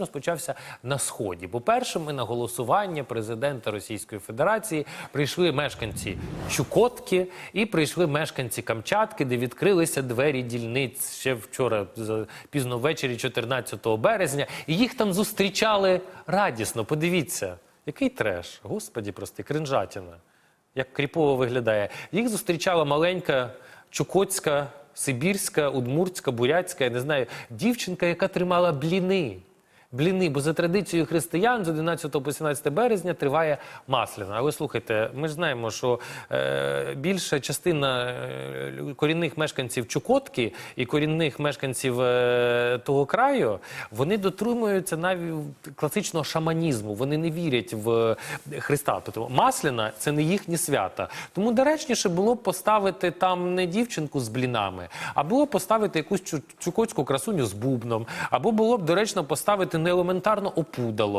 Розпочався на сході. Бо першими на голосування президента Російської Федерації прийшли мешканці Чукотки і прийшли мешканці Камчатки, де відкрилися двері дільниць ще вчора, пізно ввечері, 14 березня. І їх там зустрічали радісно. Подивіться, який треш. Господі, прости, кринжатіна. Як кріпово виглядає. Їх зустрічала маленька чукотська, сибірська, удмуртська, бурятська, я не знаю, дівчинка, яка тримала бліни. Бліни, бо за традицією християн з 11 по 17 березня триває масляна. Але слухайте, ми ж знаємо, що е, більша частина е, корінних мешканців Чукотки і корінних мешканців е, того краю вони дотримуються навіть класичного шаманізму. Вони не вірять в Христа. Тобто масляна це не їхні свята. Тому доречніше було б поставити там не дівчинку з блінами, а було б поставити якусь чу- чукотську красуню з бубном, або було б доречно поставити елементарно опудало.